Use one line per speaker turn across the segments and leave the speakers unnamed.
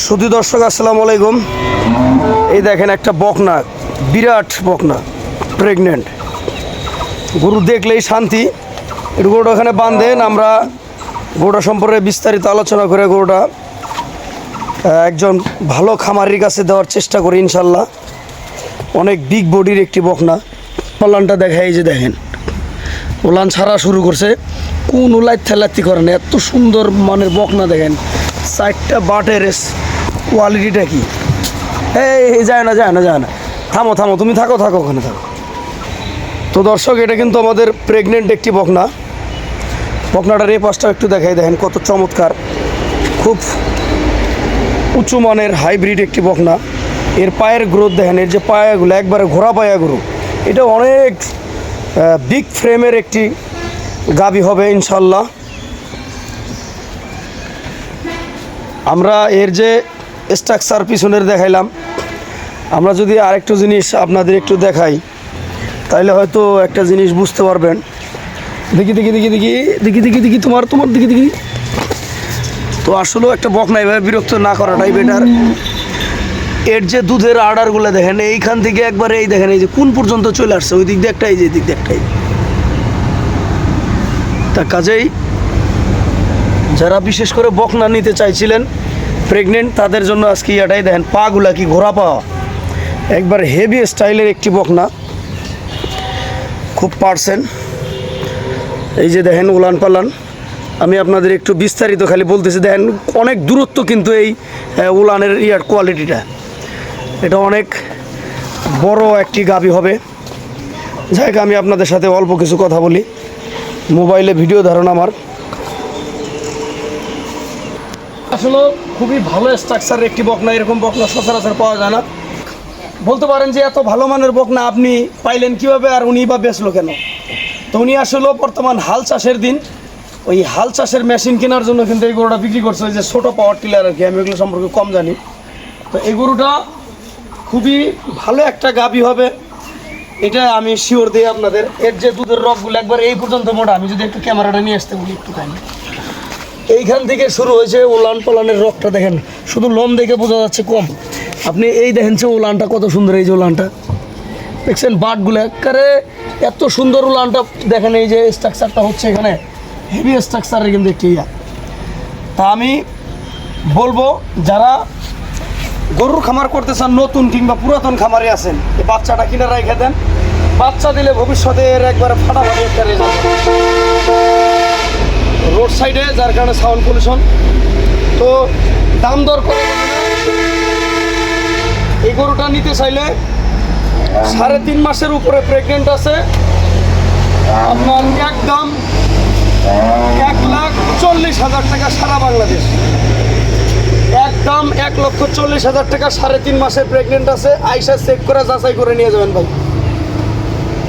সুধী দর্শক, আসসালামু আলাইকুম। এই দেখেন একটা বকনা, বিরাট বকনা প্রেগনেন্ট গরু দেখলেই শান্তি। একটু গরুটা ওখানে বাঁধেন, আমরা গরুটা সম্পর্কে বিস্তারিত আলোচনা করে গরুটা একজন ভালো খামারির কাছে দেওয়ার চেষ্টা করি ইনশাল্লাহ। অনেক বিগ বডির একটি বকনা। পলানটা দেখা, এই যে দেখেন। ওলান ছাড়া শুরু করছে। কোন ওলাই থেলাতি করে না, এত সুন্দর মানের বকনা দেখেন। চারটা বাটের কোয়ালিটিটা কি? এই যায় না যায় না যায় না। থামো থামো, তুমি থাকো থাকো, ওখানে থাকো। তো দর্শক, এটা কিন্তু আমাদের প্রেগনেন্ট একটি বকনা। বকনাটার এই পাশটা একটু দেখাই, দেখেন কত চমৎকার। খুব উঁচু মানের হাইব্রিড একটি বকনা। এর পায়ের গ্রোথ দেখেন, এর যে পায়াগুলো, একবারে ঘোড়া পায়া গরু। এটা অনেক বিগ ফ্রেমের একটি গাবি হবে, ইনশাল্লাহ। আমরা এর যে স্ট্রাকচার পিছনের দেখাইলাম, আমরা যদি আরেকটু জিনিস আপনাদের একটু দেখাই তাহলে হয়তো একটা জিনিস বুঝতে পারবেন। দেখি দেখি দেখি দেখি দেখি দেখি দেখি, তোমার তোমার, দেখি দেখি। তো আসলেও একটা বকনা এভাবে বিরক্ত না করাটাই বেটার এর যে দুধের আর্ডারগুলো দেখেন, এইখান থেকে একবারে এই দেখেন, এই যে কোন পর্যন্ত চলে আসছে, ওই দিক দিয়ে একটাই যে দিক দিয়ে একটাই তা কাজেই যারা বিশেষ করে বকনা নিতে চাইছিলেন প্রেগনেন্ট তাদের জন্য আজকে ইয়াটাই দেখেন, পাগুলা কি ঘোরা পাওয়া। একবার হেভি স্টাইলের একটি বকনা, খুব পারছেন। এই যে দেখেন উলান পালান। আমি আপনাদের একটু বিস্তারিত খালি বলতেছি, দেখেন অনেক দূরত্ব কিন্তু এই উলানের ইয়ার কোয়ালিটিটা এটা অনেক বড় একটি গাবি হবে। যাই আমি আপনাদের সাথে অল্প কিছু কথা বলি। মোবাইলে ভিডিও ধারণ আমার। আসলে খুবই ভালো স্ট্রাকচারের একটি বকনা, এরকম বকনা সচরাচর পাওয়া যায় না। বলতে পারেন যে এত ভালো মানের বকনা আপনি পাইলেন কীভাবে আর উনি বা বেচলো কেন? তো উনি আসলে বর্তমান হাল চাষের দিন। ওই হাল চাষের মেশিন কেনার জন্য কিন্তু এই গরুটা বিক্রি করছে, ওই যে ছোটো পাওয়ার টিলার আর কি, আমি এগুলো সম্পর্কে কম জানি। তো এই গরুটা খুবই ভালো একটা গাবি হবে, এটা আমি শিওর দিই আপনাদের। এর যে দুধের রকগুলো একবার এই পর্যন্ত মোটা, আমি যদি একটু ক্যামেরাটা নিয়ে আসতে বলি একটু একটুখানি এইখান থেকে শুরু হয়েছে উলান পালানের রকটা দেখেন। শুধু লোম দেখে বোঝা যাচ্ছে কম। আপনি এই দেখেন যে উলানটা, কত সুন্দর এই যে উলানটা। দেখছেন বাটগুলো একেবারে এত সুন্দর উলানটা। দেখেন এই যে স্ট্রাকচারটা হচ্ছে এখানে। হেভি স্ট্রাকচারের কিন্তু একটি ইয়া। তা আমি বলব, যারা গরুর খামার করতে চান, নতুন কিংবা পুরাতন খামারে আছেন, এই বাচ্চাটা কিনে রেখে দেন। বাচ্চা দিলে ভবিষ্যতে এর একবারে ফাটাফাটি একটা রেজাল্ট রোড সাইডে, যার কারণে সাউন্ড পলিউশন তো দাম দর করে এই গরুটা নিতে চাইলে সাড়ে তিন মাসের উপরে প্রেগনেন্ট আছে। আপনার একদম এক লাখ চল্লিশ হাজার টাকা সারা বাংলাদেশ। একদম এক লক্ষ চল্লিশ হাজার টাকা সাড়ে তিন মাসের প্রেগনেন্ট আছে। আইসা চেক করে যাচাই করে নিয়ে যাবেন ভাই।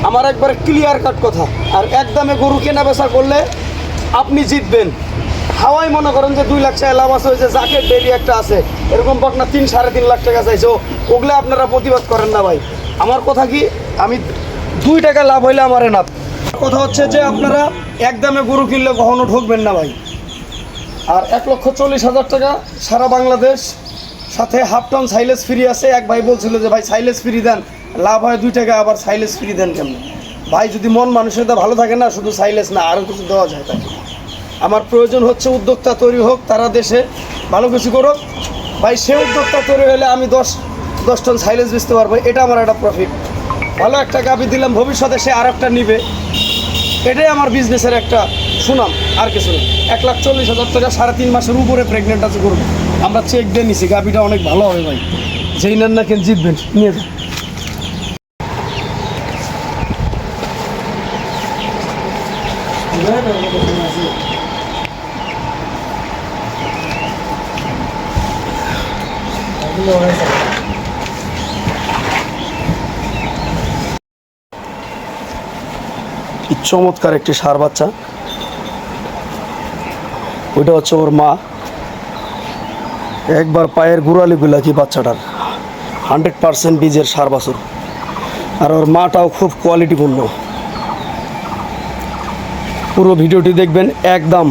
আমার একবার ক্লিয়ার কাট কথা। আর একদমে গরু কেনা বেচা করলে আপনি জিতবেন। হাওয়াই মনে করেন যে দুই লাখ টাকা লাভ আছে, ওই যে ডেলি একটা আছে। এরকম বকনা তিন, সাড়ে তিন লাখ টাকা চাইছে। ওগুলো আপনারা প্রতিবাদ করেন না ভাই। আমার কথা কি, আমি দুই টাকা লাভ হইলে আমার না কথা হচ্ছে যে আপনারা একদমে গরু কিনলে কখনো ঢুকবেন না ভাই। আর এক লক্ষ চল্লিশ হাজার টাকা সারা বাংলাদেশ সাথে হাফ টন সাইলেস ফ্রি আছে। এক ভাই বলছিল যে, ভাই সাইলেস ফ্রি দেন। লাভ হয় দুই টাকা, আবার সাইলেস ফ্রি দেন কেমন? ভাই, যদি মন মানুষের ভালো থাকে না, শুধু সাইলেস না আরও কিছু দেওয়া যায় তাকে। আমার প্রয়োজন হচ্ছে উদ্যোক্তা তৈরি হোক, তারা দেশে ভালো কিছু করুক। ভাই, সে উদ্যোক্তা তৈরি হলে আমি দশ দশ টন সাইলেস বেচতে পারব, এটা আমার একটা প্রফিট ভালো একটা গাবি দিলাম, ভবিষ্যতে সে আর একটা নিবে। এটাই আমার বিজনেসের একটা সুনাম, আর কিছু না। এক লাখ চল্লিশ হাজার টাকা সাড়ে তিন মাসের উপরে প্রেগনেন্ট আছে করব আমরা চেক দিয়ে নিছি, গাভিটা অনেক ভালো হবে ভাই। যেই নেন না কেন জিতবেন, নিয়ে যান। চমৎকার একটি সার বাচ্চা। ওইটা হচ্ছে ওর মা। একবার পায়ের গুড়ালি গুলা কি বাচ্চাটার। হান্ড্রেড পার্সেন্ট বীজের সার বাছুর। আর ওর মাটাও খুব কোয়ালিটিপূর্ণ পুরো ভিডিওটি দেখবেন একদম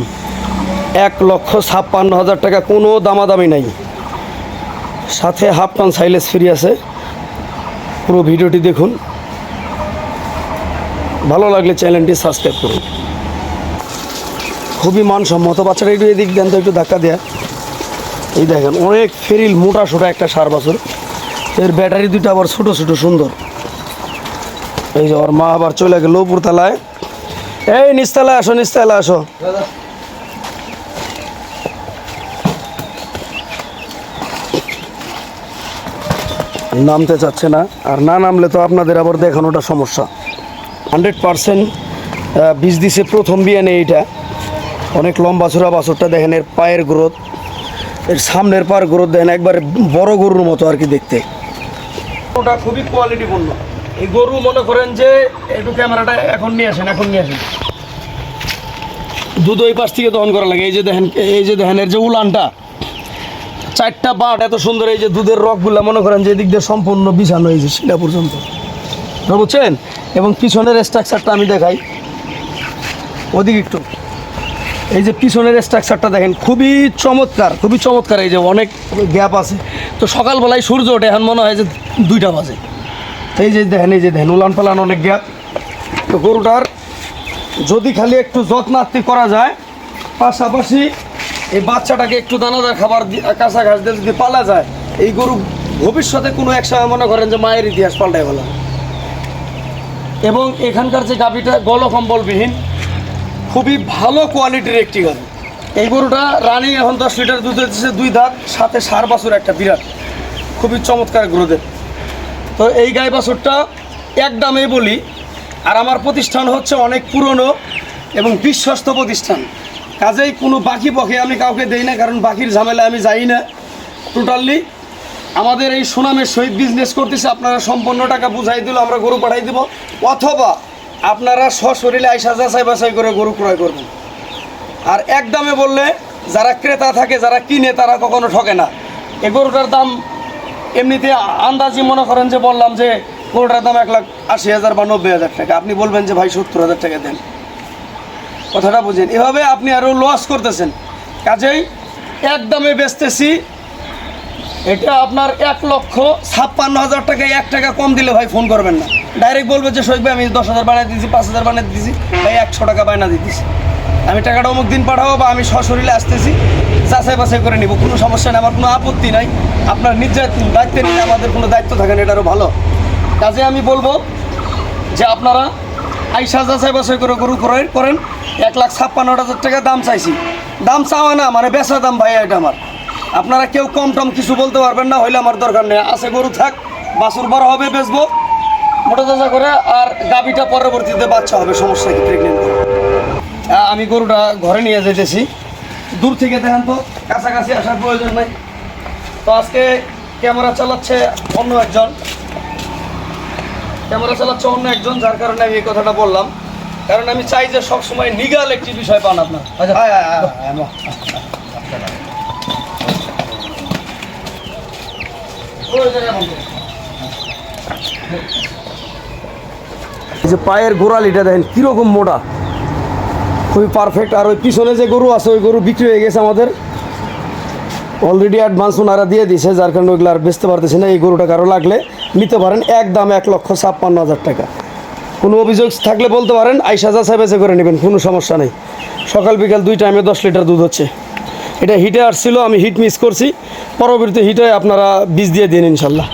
এক লক্ষ ছাপ্পান্ন হাজার টাকা, কোনো দামাদামি নাই। সাথে হাফ টন সাইলেস ফ্রি আছে। পুরো ভিডিওটি দেখুন। ভালো লাগলে চ্যানেলটি সাবস্ক্রাইব করুন। খুবই মানসম্মত। বাচ্চাটা একটু এদিক দেন তো, একটু ধাক্কা দেয়া। এই দেখেন, অনেক ফেরিল মোটা সোটা একটা সার বছর। এর ব্যাটারি দুটো আবার ছোটো ছোটো, সুন্দর। এই যে ওর মা আবার চলে গেল উপরতলায়। এই নিচতলায় আসো নিচতলায় আসো। নামতে চাচ্ছে না। আর না নামলে তো আপনাদের আবার দেখানোটা সমস্যা। হান্ড্রেড পারসেন্ট বীজ দিছে প্রথম বিয়ানে এইটা। অনেক লম্বা চূড়া বাছরটা দেখেন, এর পায়ের গ্রোথ। এর সামনের পার গ্রোথ দেখেন, একবারে বড় গরুর মতো আর কি দেখতে। ওটা খুবই কোয়ালিটিপূর্ণ এই গরু মনে করেন যে একটু ক্যামেরাটা এখন নিয়ে আসেন, এখন নিয়ে আসেন। দুধ ওই পাশ থেকে দহন করা লাগে। এই যে দেখেন, এই যে দেখেন, এর যে উলানটা, চারটা বাট এত সুন্দর, এই যে দুধের রকগুলা মনে করেন যে এদিক দিয়ে সম্পূর্ণ বিছানো হয়েছে শিলা পর্যন্ত। বুঝছেন? এবং পিছনের স্ট্রাকচারটা আমি দেখাই। ওদিকে একটু। এই যে পিছনের স্ট্রাকচারটা দেখেন, খুবই চমৎকার খুবই চমৎকার। এই যে অনেক গ্যাপ আছে। তো সকালবেলায় সূর্য ওঠে, এখন মনে হয় যে দুইটা বাজে। এই যে দেখেন, এই যে দেখেন উলান পালান অনেক গ্যাপ। তো গরুটার যদি খালি একটু যত্নার্থী করা যায়, পাশাপাশি এই বাচ্চাটাকে একটু দানাদার খাবার কাঁচা ঘাস দিয়ে যদি পালা যায়, এই গরু ভবিষ্যতে কোনো এক সময় মনে করেন যে মায়ের ইতিহাস পাল্টায় ফেলা। এবং এখানকার যে গাভিটা গলকম্বলবিহীন, খুবই ভালো কোয়ালিটির একটি গাভি এই গরুটা রানিং এখন দশ লিটার দুধ দিচ্ছে দুই দাঁত, সাথে সার বাছুর একটা বিরাট। খুবই চমৎকার গ্রোদের। তো এই গাই বাছুরটা এক দামে বলি। আর আমার প্রতিষ্ঠান হচ্ছে অনেক পুরনো এবং বিশ্বস্ত প্রতিষ্ঠান। কাজেই কোনো বাকি পক্ষে আমি কাউকে দেই না, কারণ বাকির ঝামেলা আমি যাই না। টোটালি আমাদের এই সুনামের সহিত বিজনেস করতেছে, আপনারা সম্পূর্ণ টাকা বুঝাই দিল, আমরা গরু পাঠাই দিব। অথবা আপনারা সশরীরে আইসা যাচাই বাছাই করে গরু ক্রয় করবেন। আর এক দামে বললে যারা ক্রেতা থাকে, যারা কিনে, তারা কখনো ঠকে না। এই গরুটার দাম এমনিতে আন্দাজি মনে করেন যে বললাম যে গরুটার দাম এক লাখ আশি হাজার বা নব্বই হাজার টাকা। আপনি বলবেন যে ভাই সত্তর হাজার টাকা দেন। কথাটা বুঝেন। এভাবে আপনি আরও লস করতেছেন। কাজেই এক দামে বেচতেছি। এটা আপনার এক লক্ষ ছাপ্পান্ন হাজার টাকায় এক টাকা কম দিলে ভাই ফোন করবেন না। ডাইরেক্ট বলবে যে ভাই, আমি দশ হাজার বানিয়ে দিয়েছি পাঁচ হাজার বানিয়ে দিয়েছি ভাই একশো টাকা বায়না দিতেছি। আমি টাকাটা অমুক দিন পাঠাবো বা আমি সশরীরে আসতেছি। যাচাই বাছাই করে নিব, কোনো সমস্যা নেই, আমার কোনো আপত্তি নাই। আপনার নিজের দায়িত্বে নিলে আমাদের কোনো দায়িত্ব থাকে না এটারও ভালো। কাজে আমি বলব যে আপনারা আইসা যাচাই বাছাই করে গরু ক্রয় করেন, এক লাখ ছাপ্পান্ন হাজার টাকা দাম চাইছি। দাম চাওয়া না মানে বেচা দাম ভাই এটা আমার। আপনারা কেউ কম টম কিছু বলতে পারবেন না, হইলে আমার দরকার নেই। আছে গরু থাক, বাছুর বড় হবে, বেচবো। মোটা তাজা করে, আর গাবিটা পরবর্তীতে বাচ্চা হবে, সমস্যা কি প্রেগনেন্ট আমি গরুটা ঘরে নিয়ে যেতেছি দূর থেকে দেখেন তো কাছাকাছি আসার প্রয়োজন নাই তো আজকে ক্যামেরা চালাচ্ছে অন্য একজন ক্যামেরা চালাচ্ছে অন্য একজন যার কারণে আমি এই কথাটা বললাম কারণ আমি চাই যে সবসময় নিগাল একটি বিষয় পান আপনার
আচ্ছা
যে পায়ের গোড়ালিটা দেখেন কীরকম মোটা খুবই পারফেক্ট আর ওই পিছনে যে গরু আছে, ওই গরু বিক্রি হয়ে গেছে আমাদের। অলরেডি অ্যাডভান্স ওনারা দিয়ে দিয়েছে, যার কারণে ওইগুলো আর বেচতে পারতেছি না। এই গরুটা কারও লাগলে নিতে পারেন, একদম এক লক্ষ ছাপ্পান্ন হাজার টাকা। কোনো অভিযোগ থাকলে বলতে পারেন আইসা যাচাই বেচে করে নেবেন, কোনো সমস্যা নেই। সকাল বিকাল দুই টাইমে দশ লিটার দুধ হচ্ছে। এটা হিটে আসছিল আমি হিট মিস করছি। পরবর্তী হিটে আপনারা বীজ দিয়ে দিন ইনশাল্লাহ।